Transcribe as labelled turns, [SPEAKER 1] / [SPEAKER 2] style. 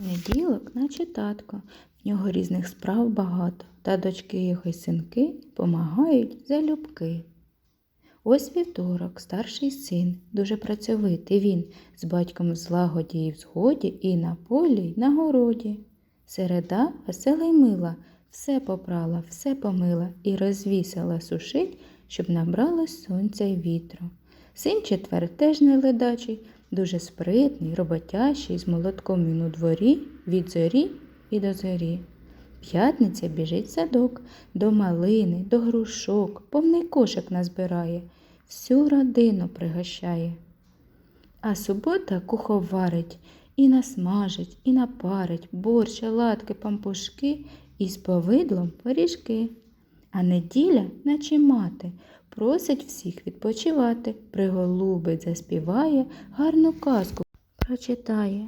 [SPEAKER 1] Неділок, наче татко, в нього різних справ багато, та дочки його й синки помагають залюбки. Ось вівторок, старший син, дуже працьовитий він, з батьком в злагоді і в згоді, і на полі, й на городі. Середа весела й мила, все попрала, все помила і розвісила сушить, щоб набралось сонця й вітру. Син четвер теж не ледачий, дуже спритний, роботящий, з молотком він у дворі, від зорі і до зорі. П'ятниця біжить садок, до малини, до грушок, повний кошик назбирає, всю родину пригощає. А субота куховарить, і насмажить, і напарить, борщ, оладки, пампушки і з повидлом пиріжки. А неділя, наче мати, просить всіх відпочивати, приголубить, заспіває, гарну казку прочитає.